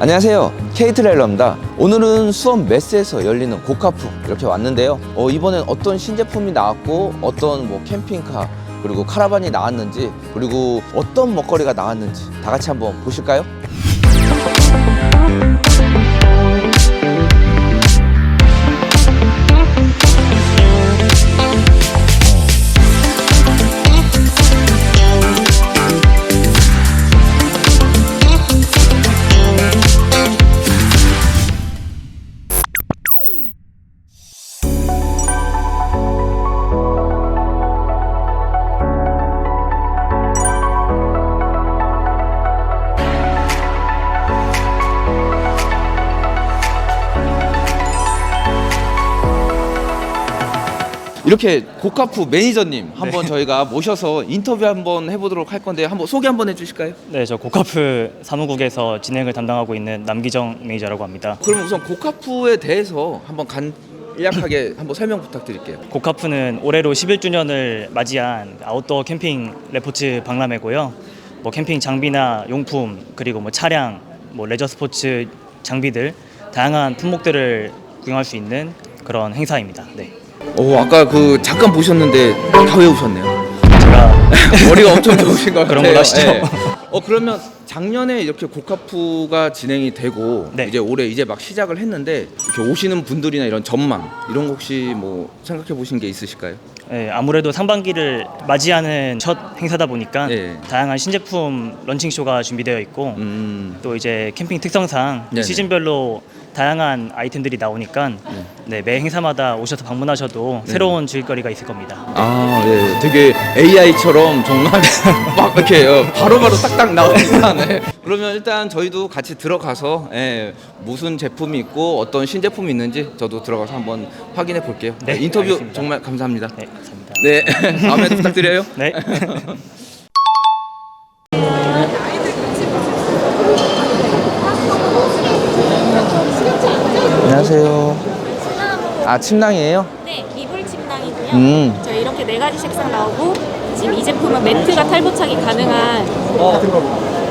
안녕하세요. 케이트레일러입니다. 오늘은 수원 메스에서 열리는 고카프 이렇게 왔는데요. 어, 이번엔 어떤 신제품이 나왔고 어떤 뭐 캠핑카 그리고 카라반이 나왔는지 그리고 어떤 먹거리가 나왔는지 다 같이 한번 보실까요? 이렇게 고카프 매니저님 한번 저희가 모셔서 인터뷰 한번 해보도록 할 건데 한번 소개 한번 해주실까요? 네, 저 고카프 사무국에서 진행을 담당하고 있는 남기정 매니저라고 합니다. 그럼 우선 고카프에 대해서 한번 간략하게 한번 설명 부탁드릴게요. 고카프는 올해로 11주년을 맞이한 아웃도어 캠핑 레포츠 박람회고요. 뭐 캠핑 장비나 용품 그리고 뭐 차량, 뭐 레저 스포츠 장비들 다양한 품목들을 구경할 수 있는 그런 행사입니다. 네. 오 아까 그 잠깐 보셨는데 다 외우셨네요. 제가 머리가 엄청 좋으신 것 같아요. 그런 걸 하시죠. 예. 어 그러면 작년에 이렇게 고카프가 진행이 되고 네. 이제 올해 이제 막 시작을 했는데 이렇게 오시는 분들이나 이런 전망 이런 거 혹시 뭐 생각해 보신 게 있으실까요? 네, 아무래도 상반기를 맞이하는 첫 행사다 보니까 네. 다양한 신제품 런칭 쇼가 준비되어 있고 음. 또 이제 캠핑 특성상 네네. 시즌별로 다양한 아이템들이 나오니까 네, 매 행사마다 오셔서 방문하셔도 네. 새로운 즐길거리가 있을 겁니다. 아, 예, 되게 AI처럼 정말 막 이렇게 어, 바로바로 딱딱 나오니까. 네. 그러면 일단 저희도 같이 들어가서 예, 무슨 제품이 있고 어떤 신제품이 있는지 저도 들어가서 한번 확인해 볼게요. 네, 인터뷰 알겠습니다. 정말 감사합니다. 네, 감사합니다. 네, 다음에 부탁드려요. 네. 안녕하세요. 아, 침낭이에요? 네, 이불 침낭이고요. 음. 저희 이렇게 네 가지 색상 나오고 지금 이 제품은 매트가 탈부착이 가능한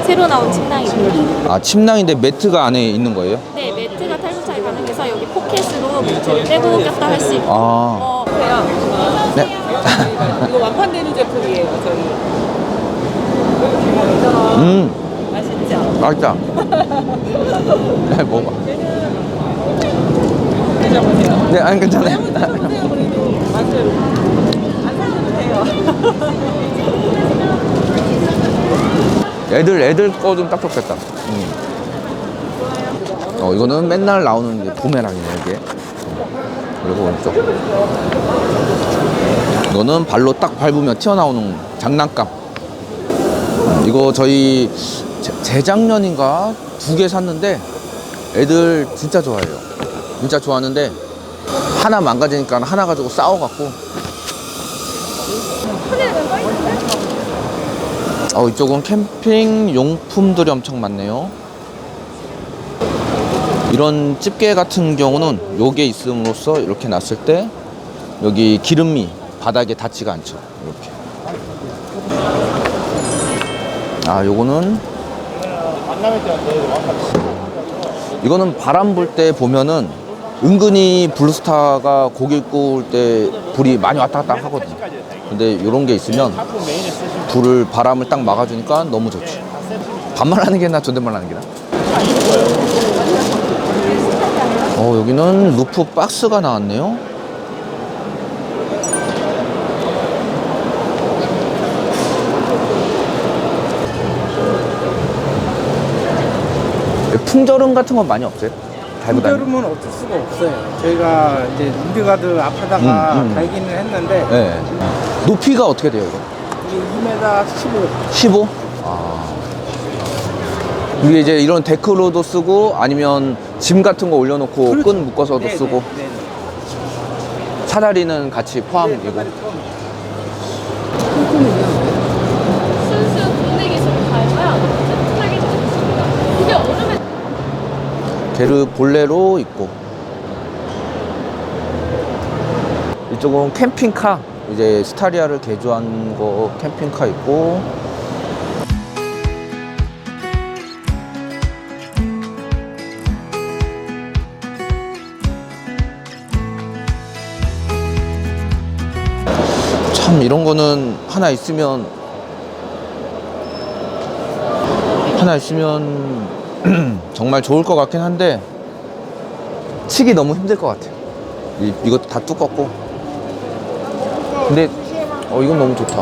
새로 나온 침낭입니다. 아, 침낭인데 매트가 안에 있는 거예요? 네, 매트가 탈부착이 가능해서 여기 포켓으로 매트를 빼고 꼈다 할 수 있고. 아, 어, 네. 이거 완판되는 제품이에요, 저희. 음, 맛있죠? 맛있다. 네, 먹어봐. 드셔보세요. 네, 아니, 괜찮아요. 드셔보세요, 그래도. 맛을 안 사셔도 돼요. 애들 애들 거 좀 딱딱했다. 음. 어 이거는 맨날 나오는 게 도메랑이네 이게. 그리고 오른쪽. 이거는 발로 딱 밟으면 튀어나오는 장난감. 음, 이거 저희 재- 재작년인가 두 개 샀는데 애들 진짜 좋아해요. 진짜 좋아하는데 하나 망가지니까 하나 가지고 싸워갖고. 어 이쪽은 캠핑 용품들이 엄청 많네요. 이런 집게 같은 경우는 요게 있음으로써 이렇게 놨을 때 여기 기름이 바닥에 닿지가 않죠. 이렇게. 아 요거는 이거는 바람 불 때 보면은 은근히 블루스타가 고기 구울 때 불이 많이 왔다 갔다 하거든요. 근데 이런 게 있으면 불을 바람을 딱 막아주니까 너무 좋지. 반말 하는 게 나, 존댓말 하는 게 나. 어 여기는 루프 박스가 나왔네요. 풍절음 같은 건 많이 없어요? 달고 다니는? 풍절음은 어쩔 수가 없어요. 저희가 이제 인디가드 앞에다가 음, 음. 달기는 했는데 네. 높이가 어떻게 돼요 이거? 이게 2m 15. 15? 아. 이게 이제 이런 데크로도 쓰고 아니면 짐 같은 거 올려놓고 그렇죠. 끈 묶어서도 네, 쓰고 네, 네. 사다리는 같이 포함이고 게르 볼레로 있고. 이쪽은 캠핑카. 이제 스타리아를 개조한 거 캠핑카 있고. 참 이런 거는 하나 있으면 하나 있으면 정말 좋을 것 같긴 한데 치기 너무 힘들 것 같아요. 이, 이것도 다 두껍고. 근데 어 이건 너무 좋다.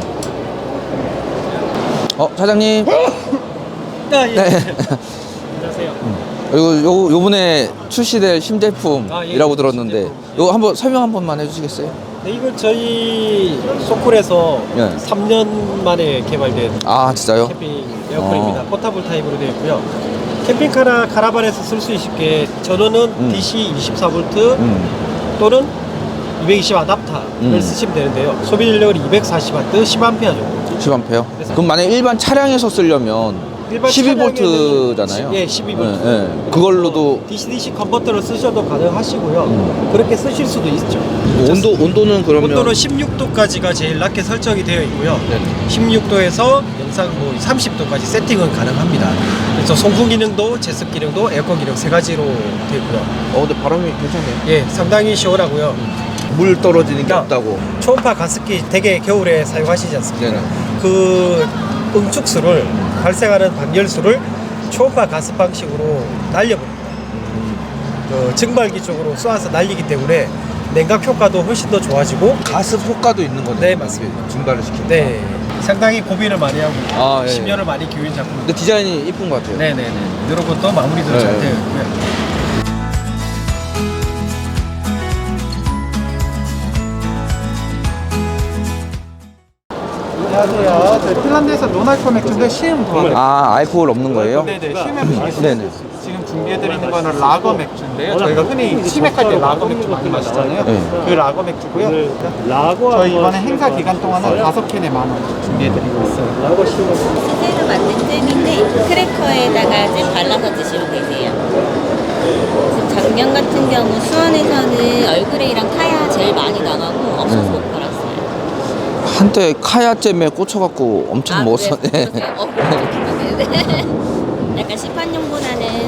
어 사장님. 네. 안녕하세요. 이거 요 요번에 출시될 신제품이라고 아, 예. 들었는데 신제품. 이거 한번 설명 한 번만 해주시겠어요? 네, 이거 저희 소쿨에서 예. 3년 만에 개발된 아 진짜요? 캠핑 에어컨입니다. 어. 포타블 타입으로 되어 있고요. 캠핑카나 카라반에서 쓸 수 있게 전원은 음. DC 24V 음. 또는 220 아답터를 음. 쓰시면 되는데요. 소비 전력은 240W, 10A 정도. 10A. 그럼 만약 일반 차량에서 쓰려면 일반 12V잖아요. 예, 12V. 예, 예. 그걸로도 DC-DC 컨버터를 쓰셔도 가능하시고요. 음. 그렇게 쓰실 수도 있죠. 온도 온도는 그러면 온도는 16도까지가 제일 낮게 설정이 되어 있고요. 네네. 16도에서 영상 뭐 30도까지 세팅은 가능합니다. 그래서 송풍 기능도 제습 기능도 에어컨 기능 세 가지로 되고요. 어 근데 바람이 괜찮네요. 예, 상당히 시원하고요. 물 떨어지는 게 야. 없다고. 초음파 가습기 되게 겨울에 사용하시지 않습니까? 네네. 그 응축수를 발생하는 방열수를 초음파 가습 방식으로 날려버립니다. 그 증발기 쪽으로 쏘아서 날리기 때문에 냉각 효과도 훨씬 더 좋아지고 가습 효과도 있는 거네요. 네, 맞습니다. 증발을 시키는. 네 상당히 고민을 많이 하고 아, 예. 심혈을 많이 기울인 작품입니다. 근데 디자인이 이쁜 것 같아요. 네네네. 이런 것도 마무리도 네. 잘 되어 있고요. 안녕하세요. 저희 핀란드에서 노날코 맥주인데 시음 도와드릴게요. 아 알코올 없는 거예요? 네네, 시음에. 네네. 준비해드리는 거는 라거 맥주인데요. 저희가 흔히 치맥할 때 라거 맥주 많이 마시잖아요. 네. 그 라거 맥주고요. 저희 이번에 행사 기간 동안은 다섯 캔에 만 원 준비해드리고 있어요. 수제로 만든 잼인데 크래커에다가 이제 발라서 드시면 되세요. 지금 작년 같은 경우 수원에서는 얼그레이랑 카야 제일 많이 나가고 없어서 음. 못 팔았어요. 한때 카야잼에 꽂혀갖고 엄청 아, 먹었었네. 어, 그렇게 약간 시판용보다는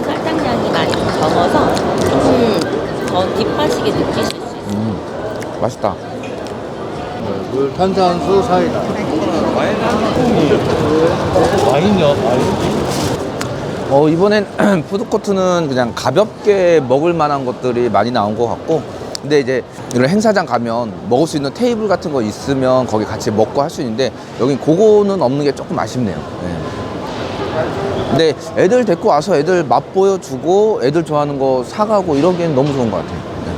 적어서 조금 더 딥하시게 느끼실 수 있어요. 음, 맛있다. 물, 탄산수, 사이다. 와인요. 어, 이번엔 푸드코트는 그냥 가볍게 먹을 만한 것들이 많이 나온 것 같고 근데 이제 이런 행사장 가면 먹을 수 있는 테이블 같은 거 있으면 거기 같이 먹고 할 수 있는데 여긴 그거는 없는 게 조금 아쉽네요. 네. 근데 애들 데리고 와서 애들 맛 보여주고 애들 좋아하는 거 사가고 이러기엔 너무 좋은 것 같아요. 네.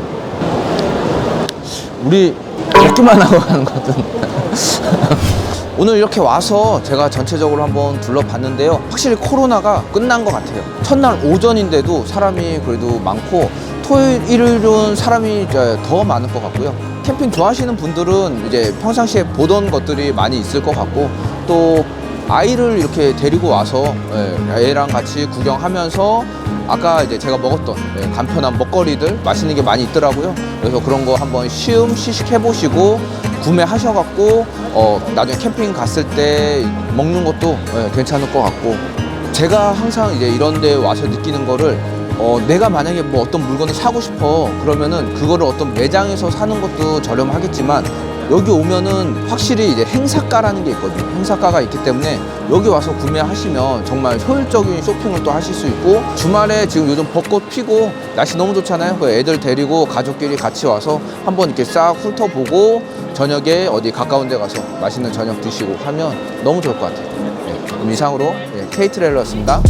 우리 먹기만 하고 가는 거든. 오늘 이렇게 와서 제가 전체적으로 한번 둘러봤는데요. 확실히 코로나가 끝난 것 같아요. 첫날 오전인데도 사람이 그래도 많고 토요일, 일요일은 사람이 더 많을 것 같고요. 캠핑 좋아하시는 분들은 이제 평상시에 보던 것들이 많이 있을 것 같고 또 아이를 이렇게 데리고 와서 예, 애랑 같이 구경하면서 아까 이제 제가 먹었던 예, 간편한 먹거리들 맛있는 게 많이 있더라고요. 그래서 그런 거 한번 시음 시식해 보시고 구매하셔갖고 어, 나중에 캠핑 갔을 때 먹는 것도 예, 괜찮을 것 같고 제가 항상 이제 이런 데 와서 느끼는 거를 어, 내가 만약에 뭐 어떤 물건을 사고 싶어 그러면은 그거를 어떤 매장에서 사는 것도 저렴하겠지만 여기 오면은 확실히 이제 행사가라는 게 있거든요. 행사가가 있기 때문에 여기 와서 구매하시면 정말 효율적인 쇼핑을 또 하실 수 있고 주말에 지금 요즘 벚꽃 피고 날씨 너무 좋잖아요. 그 애들 데리고 가족끼리 같이 와서 한번 이렇게 싹 훑어보고 저녁에 어디 가까운 데 가서 맛있는 저녁 드시고 하면 너무 좋을 것 같아요. 네, 그럼 이상으로 네, 케이트레일러였습니다.